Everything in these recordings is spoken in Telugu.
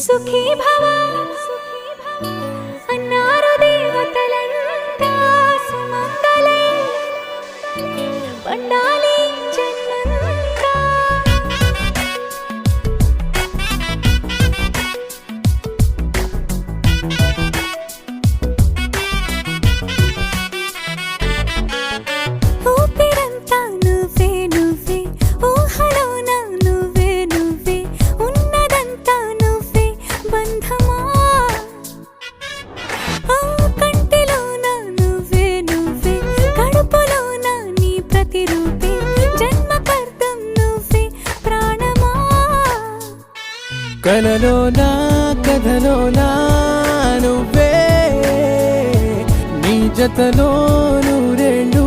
सुखी अ కలలో కలలోనా కథలోనా నువ్వే. నీ జతలో నువ్వు రెండు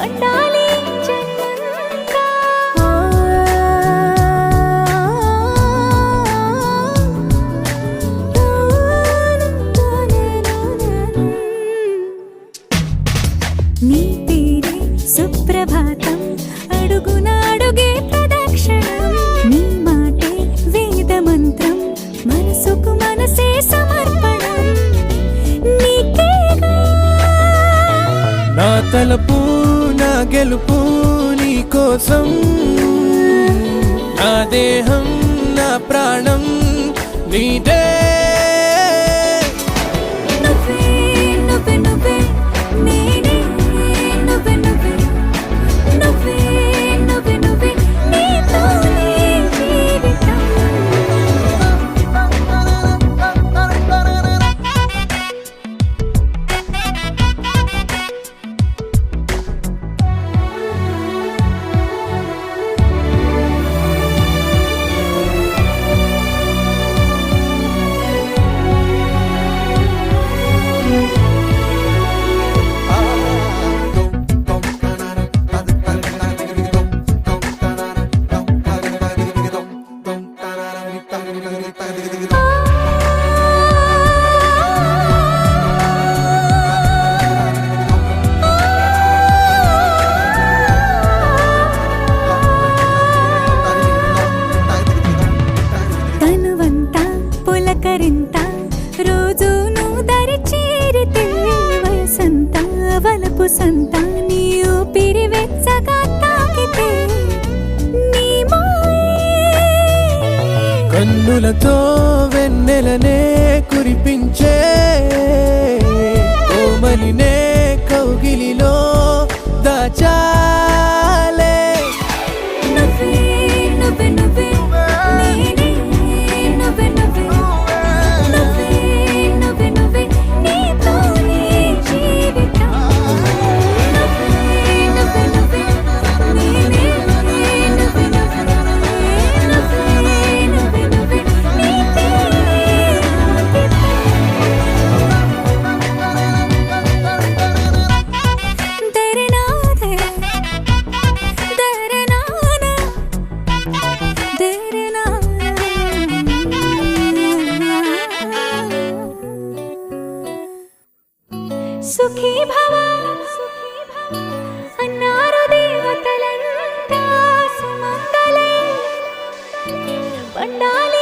పండాలి నీ తీరే సుప్రభాతం అడుగునాడుగే ప్రదక్షిణం. నీ మాటే వేద మంత్రం మనసుకు మనసే సమర్పణం. నీకేగా? నా తలపు గెలుపు నీ కోసం నా దేహం నా ప్రాణం నీదే. వలపు సంతాని ఊపిరి వెచ్చగా తాకితే నీ కన్నులతో వెన్నెలనే కురిపించే కోమలినే కౌగిలిలో దాచా సుఖీ భవ అన్నారు దేవతలంతా సుమంగళే. పండాలి